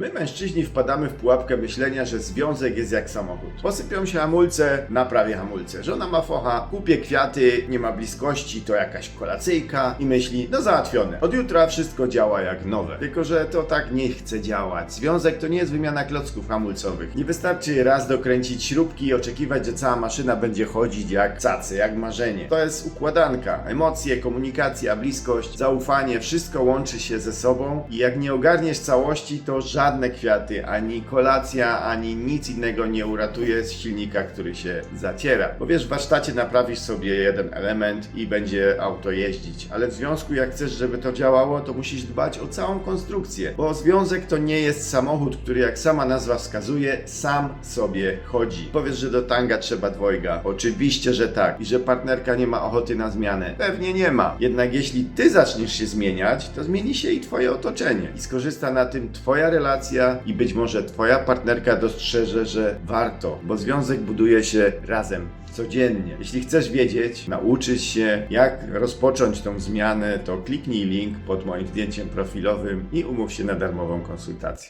My mężczyźni wpadamy w pułapkę myślenia, że związek jest jak samochód. Posypią się hamulce, naprawię hamulce. Żona ma focha, kupię kwiaty, nie ma bliskości, to jakaś kolacyjka i myśli, no załatwione. Od jutra wszystko działa jak nowe. Tylko, że to tak nie chce działać. Związek to nie jest wymiana klocków hamulcowych. Nie wystarczy raz dokręcić śrubki i oczekiwać, że cała maszyna będzie chodzić jak cacy, jak marzenie. To jest układanka. Emocje, komunikacja, bliskość, zaufanie, wszystko łączy się ze sobą i jak nie ogarniesz całości, to żadne kwiaty, ani kolacja, ani nic innego nie uratuje z silnika, który się zaciera. Bo wiesz, w warsztacie naprawisz sobie jeden element i będzie auto jeździć, ale w związku jak chcesz, żeby to działało, to musisz dbać o całą konstrukcję, bo związek to nie jest samochód, który jak sama nazwa wskazuje, sam sobie chodzi. Powiesz, że do tanga trzeba dwojga. Oczywiście, że tak. I że partnerka nie ma ochoty na zmianę. Pewnie nie ma. Jednak jeśli ty zaczniesz się zmieniać, to zmieni się i twoje otoczenie. I skorzysta na tym twoja relacja i być może twoja partnerka dostrzeże, że warto, bo związek buduje się razem. Codziennie. Jeśli chcesz wiedzieć, nauczyć się, jak rozpocząć tą zmianę, to kliknij link pod moim zdjęciem profilowym i umów się na darmową konsultację.